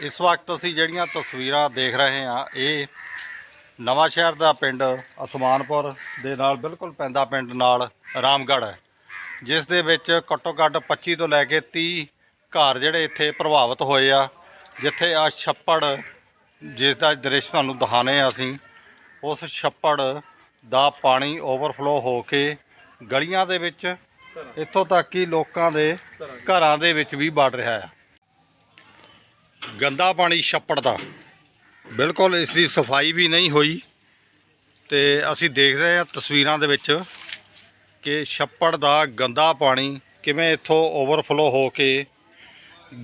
ਇਸ ਵਕਤ ਅਸੀਂ ਜਿਹੜੀਆਂ ਤਸਵੀਰਾਂ ਦੇਖ ਰਹੇ ਹਾਂ, ਇਹ ਨਵਾਂ ਸ਼ਹਿਰ ਦਾ ਪਿੰਡ ਅਸਮਾਨਪੁਰ ਦੇ ਨਾਲ ਬਿਲਕੁਲ ਪੈਂਦਾ ਪਿੰਡ ਨਾਲ ਰਾਮਗੜ੍ਹ ਹੈ, ਜਿਸ ਦੇ ਵਿੱਚ ਘੱਟੋ ਘੱਟ 25 ਤੋਂ ਲੈ ਕੇ 30 ਘਰ ਜਿਹੜੇ ਇੱਥੇ ਪ੍ਰਭਾਵਿਤ ਹੋਏ ਆ, ਜਿੱਥੇ ਆ ਛੱਪੜ, ਜਿਸ ਦਾ ਦ੍ਰਿਸ਼ ਤੁਹਾਨੂੰ ਦਿਖਾਣੇ ਆ ਅਸੀਂ, ਉਸ ਛੱਪੜ ਦਾ ਪਾਣੀ ਓਵਰਫਲੋ ਹੋ ਕੇ ਗਲੀਆਂ ਦੇ ਵਿੱਚ ਇੱਥੋਂ ਤੱਕ ਕਿ ਲੋਕਾਂ ਦੇ ਘਰਾਂ ਦੇ ਵਿੱਚ ਵੀ ਵੜ ਰਿਹਾ ਹੈ। ਗੰਦਾ ਪਾਣੀ ਛੱਪੜ ਦਾ ਬਿਲਕੁਲ ਇਸ ਦੀ ਸਫ਼ਾਈ ਵੀ ਨਹੀਂ ਹੋਈ। ਤੇ ਅਸੀਂ ਦੇਖ ਰਹੇ ਹਾਂ ਤਸਵੀਰਾਂ ਦੇ ਵਿੱਚ ਕਿ ਛੱਪੜ ਦਾ ਗੰਦਾ ਪਾਣੀ ਕਿਵੇਂ ਇੱਥੋਂ ਓਵਰਫਲੋ ਹੋ ਕੇ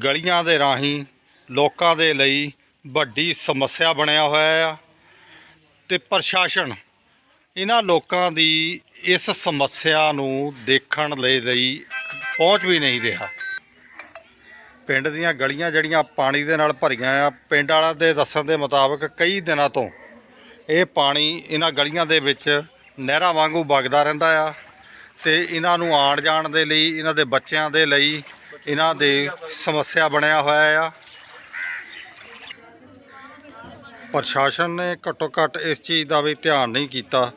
ਗਲੀਆਂ ਦੇ ਰਾਹੀਂ ਲੋਕਾਂ ਦੇ ਲਈ ਵੱਡੀ ਸਮੱਸਿਆ ਬਣਿਆ ਹੋਇਆ ਆ। ਤੇ ਪ੍ਰਸ਼ਾਸਨ ਇਹਨਾਂ ਲੋਕਾਂ ਦੀ ਇਸ ਸਮੱਸਿਆ ਨੂੰ ਦੇਖਣ ਲਈ ਲਈ ਪਹੁੰਚ ਵੀ ਨਹੀਂ ਰਿਹਾ। ਪਿੰਡ ਦੀਆਂ ਗਲੀਆਂ ਜਿਹੜੀਆਂ ਪਾਣੀ ਦੇ ਨਾਲ ਭਰੀਆਂ ਆ, ਪਿੰਡ ਵਾਲਾ ਦੇ ਦੱਸਣ ਦੇ ਮੁਤਾਬਕ ਕਈ ਦਿਨਾਂ ਤੋਂ ਇਹ ਪਾਣੀ ਇਹਨਾਂ ਗਲੀਆਂ ਦੇ ਵਿੱਚ ਨਹਿਰਾਂ ਵਾਂਗੂ ਵਗਦਾ ਰਹਿੰਦਾ ਆ ਤੇ ਇਹਨਾਂ ਨੂੰ ਆਣ ਜਾਣ ਦੇ ਲਈ, ਇਹਨਾਂ ਦੇ ਬੱਚਿਆਂ ਦੇ ਲਈ ਇਹਨਾਂ ਦੇ ਸਮੱਸਿਆ ਬਣਿਆ ਹੋਇਆ ਆ। ਪ੍ਰਸ਼ਾਸਨ ਨੇ ਘੱਟੋ ਘੱਟ ਇਸ ਚੀਜ਼ ਦਾ ਵੀ ਧਿਆਨ ਨਹੀਂ ਕੀਤਾ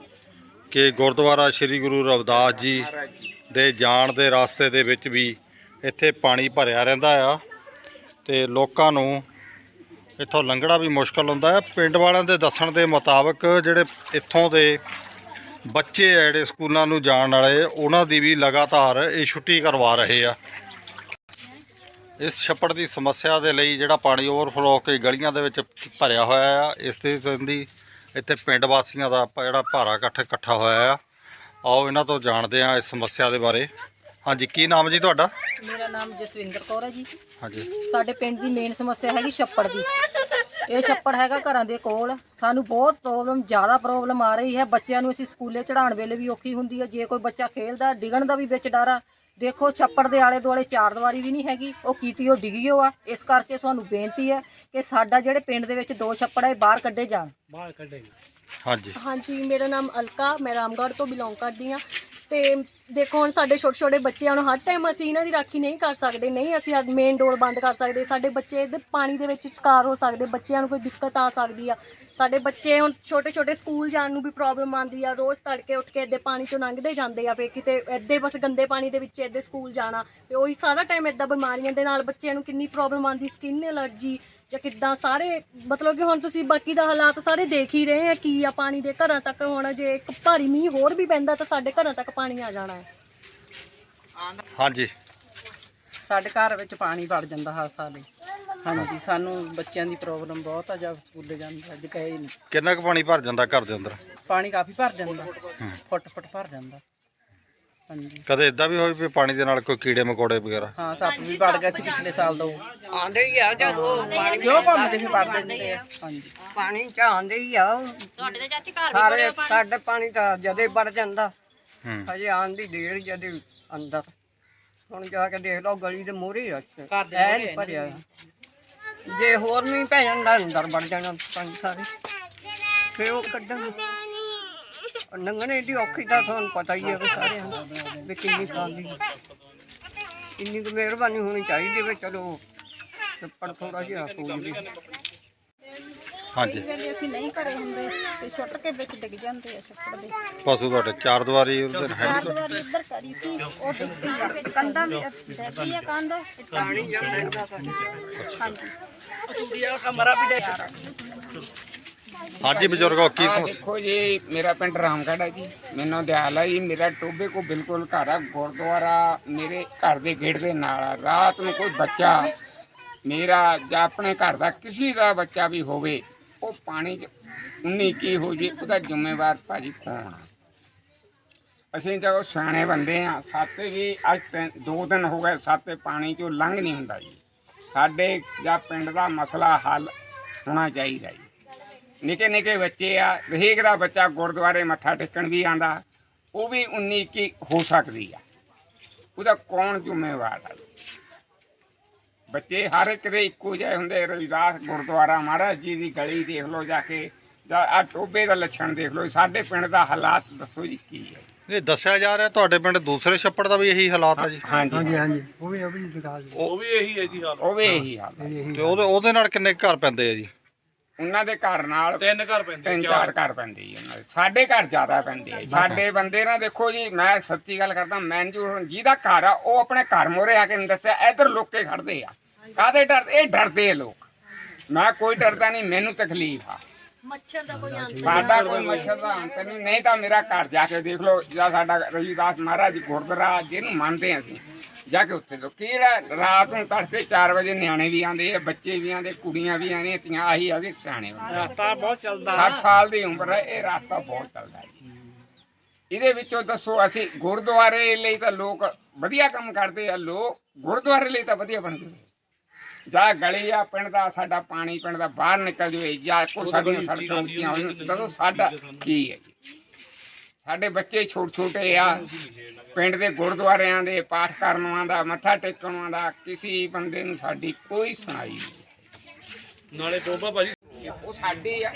ਕਿ ਗੁਰਦੁਆਰਾ ਸ੍ਰੀ ਗੁਰੂ ਰਵਿਦਾਸ ਜੀ ਦੇ ਜਾਣ ਦੇ ਰਸਤੇ ਦੇ ਵਿੱਚ ਵੀ ਇੱਥੇ ਪਾਣੀ ਭਰਿਆ ਰਹਿੰਦਾ ਆ ਤੇ ਲੋਕਾਂ ਨੂੰ ਇੱਥੋਂ ਲੰਘਣਾ ਵੀ ਮੁਸ਼ਕਲ ਹੁੰਦਾ ਹੈ। ਪਿੰਡ ਵਾਲਿਆਂ ਦੇ ਦੱਸਣ ਦੇ ਮੁਤਾਬਕ ਜਿਹੜੇ ਇੱਥੋਂ ਦੇ ਬੱਚੇ ਆ, ਜਿਹੜੇ ਸਕੂਲਾਂ ਨੂੰ ਜਾਣ ਵਾਲੇ, ਉਹਨਾਂ ਦੀ ਵੀ ਲਗਾਤਾਰ ਇਹ ਛੁੱਟੀ ਕਰਵਾ ਰਹੇ ਆ। ਇਸ ਛੱਪੜ ਦੀ ਸਮੱਸਿਆ ਦੇ ਲਈ ਜਿਹੜਾ ਪਾਣੀ ਓਵਰਫਲੋ ਹੋ ਕੇ ਗਲੀਆਂ ਦੇ ਵਿੱਚ ਭਰਿਆ ਹੋਇਆ ਆ, ਇਸ ਦੇ ਸੰਬੰਧੀ ਇੱਥੇ ਪਿੰਡ ਵਾਸੀਆਂ ਦਾ ਜਿਹੜਾ ਭਾਰਾ ਇਕੱਠ ਇਕੱਠਾ ਹੋਇਆ ਆ। ਆਓ ਇਹਨਾਂ ਤੋਂ ਜਾਣਦੇ ਆ ਇਸ ਸਮੱਸਿਆ ਦੇ ਬਾਰੇ। ਹਾਂਜੀ ਕੀ ਨਾਮ ਜੀ ਤੁਹਾਡਾ? ਮੇਰਾ ਨਾਮ ਜਸਵਿੰਦਰ ਕੌਰ ਹੈ ਜੀ। ਹਾਂਜੀ। ਸਾਡੇ ਪਿੰਡ ਦੀ ਮੇਨ ਸਮੱਸਿਆ ਹੈਗੀ ਛੱਪੜ ਦੀ। ਇਹ ਛੱਪੜ ਹੈਗਾ ਘਰਾਂ ਦੇ ਕੋਲ। ਸਾਨੂੰ ਬਹੁਤ ਪ੍ਰੋਬਲਮ ਜ਼ਿਆਦਾ ਪ੍ਰੋਬਲਮ ਆ ਰਹੀ ਹੈ। ਬੱਚਿਆਂ ਨੂੰ ਅਸੀਂ ਸਕੂਲੇ ਚੜਾਉਣ ਵੇਲੇ ਵੀ ਔਖੀ ਹੁੰਦੀ ਹੈ। ਜੇ ਕੋਈ ਬੱਚਾ ਖੇਲਦਾ ਡਿੱਗਣ ਦਾ ਵੀ ਵਿੱਚ ਡਰ ਆ। ਦੇਖੋ ਛੱਪੜ ਦੇ ਆਲੇ ਦੁਆਲੇ ਚਾਰ ਦੀਵਾਰੀ ਵੀ ਨਹੀਂ ਹੈਗੀ। ਉਹ ਕੀਤੀ ਉਹ ਡਿੱਗੀ ਓ ਆ। ਇਸ ਕਰਕੇ ਤੁਹਾਨੂੰ ਬੇਨਤੀ ਹੈ ਕਿ ਸਾਡਾ ਜਿਹੜੇ ਪਿੰਡ ਦੇ ਵਿੱਚ ਦੋ ਛੱਪੜ ਹੈ ਬਾਹਰ ਕੱਢੇ ਜਾਣ। ਹਾਂਜੀ। ਹਾਂਜੀ ਮੇਰਾ ਨਾਮ ਅਲਕਾ ਮੈਂ ਰਾਮਗੜ੍ਹ ਤੋਂ ਬਿਲੋਂਗ ਕਰਦੀ ਹਾਂ। ਤੇ ਦੇਖੋ ਹੁਣ ਸਾਡੇ ਛੋਟੇ ਛੋਟੇ ਬੱਚੇ ਹੁਣ ਹਰ ਟਾਈਮ ਅਸੀਂ ਇਹਨਾਂ ਦੀ ਰਾਖੀ ਨਹੀਂ ਕਰ ਸਕਦੇ ਨਹੀਂ ਅਸੀਂ ਮੇਨ ਡੋਰ ਬੰਦ ਕਰ ਸਕਦੇ। ਸਾਡੇ ਬੱਚੇ ਇਹਦੇ ਪਾਣੀ ਦੇ ਵਿੱਚ ਸ਼ਿਕਾਰ ਹੋ ਸਕਦੇ ਬੱਚਿਆਂ ਨੂੰ ਕੋਈ ਦਿੱਕਤ ਆ ਸਕਦੀ ਆ। ਸਾਡੇ ਬੱਚੇ ਹੁਣ ਛੋਟੇ ਛੋਟੇ ਸਕੂਲ ਜਾਣ ਨੂੰ ਵੀ ਪ੍ਰੋਬਲਮ ਆਉਂਦੀ ਆ। ਰੋਜ਼ ਤੜਕੇ ਉੱਠ ਕੇ ਇੱਦੇ ਪਾਣੀ ਚੋਂ ਲੰਘਦੇ ਜਾਂਦੇ ਆ ਫੇ ਕਿਤੇ ਇੱਦੇ ਬਸ ਗੰਦੇ ਪਾਣੀ ਦੇ ਵਿੱਚ ਇੱਦੇ ਸਕੂਲ ਜਾਣਾ। ਤੇ ਉਹੀ ਸਾਰਾ ਟਾਈਮ ਇੱਦਾਂ ਬਿਮਾਰੀਆਂ ਦੇ ਨਾਲ ਬੱਚਿਆਂ ਨੂੰ ਕਿੰਨੀ ਪ੍ਰੋਬਲਮ ਆਉਂਦੀ ਸਕਿਨ ਐਲਰਜੀ ਜਾਂ ਕਿੱਦਾਂ ਸਾਰੇ ਮਤਲਬ ਕਿ ਹੁਣ ਤੁਸੀਂ ਬਾਕੀ ਦਾ ਹਾਲਾਤ ਸਾਰੇ ਦੇਖ ਹੀ ਰਹੇ ਆ ਕੀ ਆ ਪਾਣੀ ਦੇ ਘਰਾਂ ਤੱਕ। ਹੁਣ ਜੇ ਇੱਕ ਭਾਰੀ ਮੀਂਹ ਹੋਰ ਵੀ ਪੈਂਦਾ ਤਾਂ ਸਾਡੇ ਘਰਾਂ ਤੱਕ ਪਾਣੀ ਆ ਜਾਣਾ ਹੈ। ਹਾਂਜੀ। ਸਾਡੇ ਘਰ ਵਿੱਚ ਪਾਣੀ ਵੜ ਜਾਂਦਾ ਹਰ ਸਾਲ ਹੀ। ਹਾਂਜੀ ਸਾਨੂੰ ਬੱਚਿਆਂ ਦੀ ਪ੍ਰੋਬਲਮ ਬਹੁਤ ਆ ਜਦ ਸਕੂਲੇ ਜਾਂਦੇ ਅੱਜ ਗਏ ਨਹੀਂ। ਕਿੰਨਾ ਕੁ ਪਾਣੀ ਭਰ ਜਾਂਦਾ ਘਰ ਦੇ ਅੰਦਰ? ਪਾਣੀ ਕਾਫੀ ਭਰ ਜਾਂਦਾ। ਫੁੱਟ ਫੁੱਟ ਭਰ ਜਾਂਦਾ। ਹਾਂਜੀ। ਕਦੇ ਇਦਾਂ ਵੀ ਹੋਈ ਵੀ ਪਾਣੀ ਦੇ ਨਾਲ ਕੋਈ ਕੀੜੇ ਮਕੌੜੇ ਵਗੈਰਾ? ਹਾਂ ਸੱਪ ਵੀ ਵੜ ਗਏ ਸੀ ਪਿਛਲੇ ਸਾਲ ਤੋਂ। ਆਂਦੇ ਹੀ ਆ ਜਦੋਂ ਪਾਣੀ ਜੋ ਘੁੰਮਦੇ ਫਿਰ ਵੜ ਦਿੰਦੇ ਆ ਹਾਂਜੀ। ਪਾਣੀ ਚ ਆਂਦੇ ਹੀ ਆ। ਤੁਹਾਡੇ ਦੇ ਚਾਚੀ ਘਰ ਵੀ ਸਾਡੇ ਪਾਣੀ ਤਾਂ ਜਦੇ ਵੜ ਜਾਂਦਾ ਹੂੰ। ਹਜੇ ਆਉਣ ਦੀ ਦੇਰ ਜਦੇ ਅੰਦਰ। ਹੁਣ ਜਾ ਕੇ ਦੇਖ ਲਓ ਗਲੀ ਦੇ ਮੂਹਰੇ ਆ। ਘਰ ਦੇ ਮੂਹਰੇ ਭਰਿਆ। ਜੇ ਹੋਰ ਨਹੀਂ ਪੈ ਜਾਂਦਾ ਅੰਦਰ ਵੜ ਜਾਣਾ ਪਾਣੀ ਸਾਰੇ। ਫੇ ਉਹ ਕੱਢਣ ਨੰਗਣੇ ਦੀ ਔਖੀ ਤਾਂ ਤੁਹਾਨੂੰ ਪਤਾ ਹੀ ਹੈ ਵੀ ਸਾਰਿਆਂ ਨੂੰ ਵੀ ਕਿੰਨੀ ਖਾਂਦੀ ਇੰਨੀ ਕੁ ਮਿਹਰਬਾਨੀ ਹੋਣੀ ਚਾਹੀਦੀ ਵੀ ਚਲੋ ਚੱਪੜ ਥੋੜਾ ਜਿਹਾ ਸੂਲ ਵੀ ਹਾਂਜੀ ਵੇਲੇ ਅਸੀਂ ਨਹੀਂ ਘਰੇ ਹੁੰਦੇ ਤੇ ਛੁੱਟ ਕੇ ਵਿੱਚ ਡਿੱਗ ਜਾਂਦੇ ਆ ਛੱਪੜ ਦੇ ਪਸ਼ੂ ਤੁਹਾਡੇ ਚਾਰ ਦੀਵਾਰੀ ਉਹਦੇ ਹੈ ਚਾਰ ਦੀਵਾਰੀ ਇੱਧਰ ਕਰੀ ਸੀ ਉਹ ਡਿੱਗਦੀ ਆ ਕੰਧਾਂ ਵੀ ਡੈਗੀ ਆ ਕੰਧ ਪਾਣੀ ਜਾਂਦਾ ਹਾਂਜੀ ਹਾਂਜੀ ਬਜ਼ੁਰਗੋ ਕੀ ਆ ਸਮੱਸਿਆ ਦੇਖੋ ਜੀ ਮੇਰਾ ਪਿੰਡ ਰਾਮਗੜ੍ਹ ਹੈ ਜੀ। ਮੈਨੂੰ ਦਿਆਲ ਹੈ ਜੀ। ਮੇਰਾ ਟੋਬੇ ਕੋ ਬਿਲਕੁਲ ਘਰ ਆ ਗੁਰਦੁਆਰਾ ਮੇਰੇ ਘਰ ਦੇ ਗੇਟ ਦੇ ਨਾਲ ਆ। ਰਾਤ ਨੂੰ ਕੋਈ ਬੱਚਾ ਮੇਰਾ ਜਾਂ ਆਪਣੇ ਘਰ ਦਾ ਕਿਸੇ ਦਾ ਬੱਚਾ ਵੀ ਹੋਵੇ ਉਹ ਪਾਣੀ 'ਚ ਉਨੀ ਕੀ ਹੋ ਜੇ ਉਹਦਾ ਜ਼ਿੰਮੇਵਾਰ ਭਾਜੀ ਕੌਣ ਆ? ਅਸੀਂ ਤਾਂ ਉਹ ਸਿਆਣੇ ਬੰਦੇ ਆ। ਸਾਤੇ ਵੀ ਅੱਜ ਤਿੰਨ- ਦੋ ਦਿਨ ਹੋ ਗਏ ਸਾਤੇ ਪਾਣੀ 'ਚੋਂ ਲੰਘ ਨਹੀਂ ਹੁੰਦਾ ਜੀ। ਸਾਡੇ ਜਾਂ ਪਿੰਡ ਦਾ ਮਸਲਾ ਹੱਲ ਹੋਣਾ ਚਾਹੀਦਾ ਜੀ। ਨਿੱਕੇ ਨਿੱਕੇ ਬੱਚੇ ਆ ਹਰੇਕ ਦਾ ਬੱਚਾ ਗੁਰਦੁਆਰੇ ਮੱਥਾ ਟੇਕਣ ਵੀ ਆਂਦਾ ਉਹ ਵੀ 19 ਕੀ ਹੋ ਸਕਦੀ ਆ। ਉਹਦਾ ਕੌਣ ਜ਼ਿੰਮੇਵਾਰ ਆ? ਬੱਚੇ ਹਰ ਇੱਕ ਦੇ ਇੱਕੋ ਜਿਹੇ ਹੁੰਦੇ ਰਵਿਦਾਸ ਗੁਰਦੁਆਰਾ ਮਹਾਰਾਜ ਜੀ ਦੀ ਗਲੀ ਦੇਖ ਲਓ ਜਾ ਕੇ ਜਾਂ ਆ ਟੋਬੇ ਦਾ ਲੱਛਣ ਦੇਖ ਲਓ ਸਾਡੇ ਪਿੰਡ ਦਾ ਹਾਲਾਤ ਦੱਸੋ ਜੀ ਕੀ ਹੈ। ਇਹ ਦੱਸਿਆ ਜਾ ਰਿਹਾ ਤੁਹਾਡੇ ਪਿੰਡ ਦੂਸਰੇ ਛੱਪੜ ਦਾ ਵੀ ਇਹੀ ਹਾਲਾਤ ਹੈ ਜੀ? ਹਾਂਜੀ ਹਾਂਜੀ ਉਹ ਵੀ ਉਹ ਵੀ ਉਹ ਵੀ ਇਹੀ ਹਾਲ। ਹੈ ਤੇ ਉਹਦੇ ਉਹਦੇ ਨਾਲ ਕਿੰਨੇ ਕੁ ਘਰ ਪੈਂਦੇ ਆ ਜੀ? ਉਹਨਾਂ ਦੇ ਘਰ ਨਾਲ ਤਿੰਨ ਘਰ ਪੈਂਦੇ ਤਿੰਨ ਚਾਰ। ਘਰ ਪੈਂਦੇ ਜੀ ਉਹਨਾਂ ਦੇ। ਸਾਡੇ ਘਰ ਜ਼ਿਆਦਾ ਪੈਂਦੇ ਆ ਸਾਡੇ ਬੰਦੇ ਨਾ ਦੇਖੋ ਜੀ ਮੈਂ ਸੱਚੀ ਗੱਲ ਕਰਦਾ ਮੈਂ ਜੀ ਹੁਣ ਜਿਹਦਾ ਘਰ ਆ ਉਹ ਆਪਣੇ ਘਰ ਮੋਰੇ ਆ ਕੇ ਨਹੀਂ ਦੱਸਿਆ ਇੱਧਰ ਲੋਕੇ ਖੜਦੇ ਆ। ਕਾਦੇ ਡਰ? ਇਹ ਡਰਦੇ ਆ ਲੋਕ। ਮੈਂ ਕੋਈ ਡਰਦਾ ਨਹੀਂ ਮੈਨੂੰ ਤਕਲੀਫ ਆ। ਮੱਛਰ ਦਾ ਕੋਈ ਅੰਤ ਸਾਡਾ ਕੋਈ ਮੱਛਰ ਦਾ ਅੰਤ ਨਹੀਂ। ਨਹੀਂ ਤਾਂ ਮੇਰਾ ਘਰ ਜਾ ਕੇ ਦੇਖ ਲਓ ਜਿਹੜਾ ਸਾਡਾ ਰਵੀਦਾਸ ਮਹਾਰਾਜ ਗੁਰਦੁਆਰਾ ਜਿਹਨੂੰ ਮੰਨਦੇ ਹਾਂ ਅਸੀਂ। ਜਾ ਕੇ ਉੱਥੇ ਲੋ ਕਿਹੜਾ ਰਾਤ ਨੂੰ ਤੜਕੇ 4 ਵਜੇ ਨਿਆਣੇ ਵੀ ਆਉਂਦੇ ਆ ਬੱਚੇ ਵੀ ਆਉਂਦੇ ਕੁੜੀਆਂ ਵੀ ਆਉਂਦੀਆਂ ਤੀਆਂ ਆਹੀ ਆਦੇ ਸਿਆਣੇ ਰਸਤਾ ਬਹੁਤ ਚੱਲਦਾ। 60 ਸਾਲ ਦੀ ਉਮਰ ਹੈ ਇਹ ਰਸਤਾ ਬਹੁਤ ਚੱਲਦਾ ਹੈ ਜੀ। ਇਹਦੇ ਵਿੱਚੋਂ ਦੱਸੋ ਅਸੀਂ ਗੁਰਦੁਆਰੇ ਲਈ ਤਾਂ ਲੋਕ ਵਧੀਆ ਕੰਮ ਕਰਦੇ ਆ ਲੋਕ ਗੁਰਦੁਆਰੇ ਲਈ ਤਾਂ ਵਧੀਆ ਬਣਦੇ ਨੇ ਜਾਂ ਗਲੀ ਆ ਪਿੰਡ ਦਾ ਸਾਡਾ ਪਾਣੀ ਪਿੰਡ ਦਾ ਬਾਹਰ ਨਿਕਲ ਜਾਵੇ ਜਾਂ ਕੋਈ ਸਾਡੀਆਂ ਸੜਕਾਂ ਉੱਚੀਆਂ ਹੋਣ ਦੱਸੋ ਸਾਡਾ ਕੀ ਹੈ ਜੀ? ਸਾਡੇ ਬੱਚੇ ਛੋਟੇ ਛੋਟੇ ਆ। ਪਿੰਡ ਦੇ ਗੁਰਦੁਆਰਿਆਂ ਦੇ ਪਾਠ ਕਰਨਵਾਂ ਦਾ ਮੱਥਾ ਟੇਕਣਵਾਂ ਦਾ ਕਿਸੇ ਬੰਦੇ ਨੂੰ ਸਾਡੀ ਕੋਈ ਸੁਣਾਈ ਨਹੀਂ। ਨਾਲੇ ਟੋਬਾ ਭਾਜੀ। ਉਹ ਸਾਡੀ ਆ।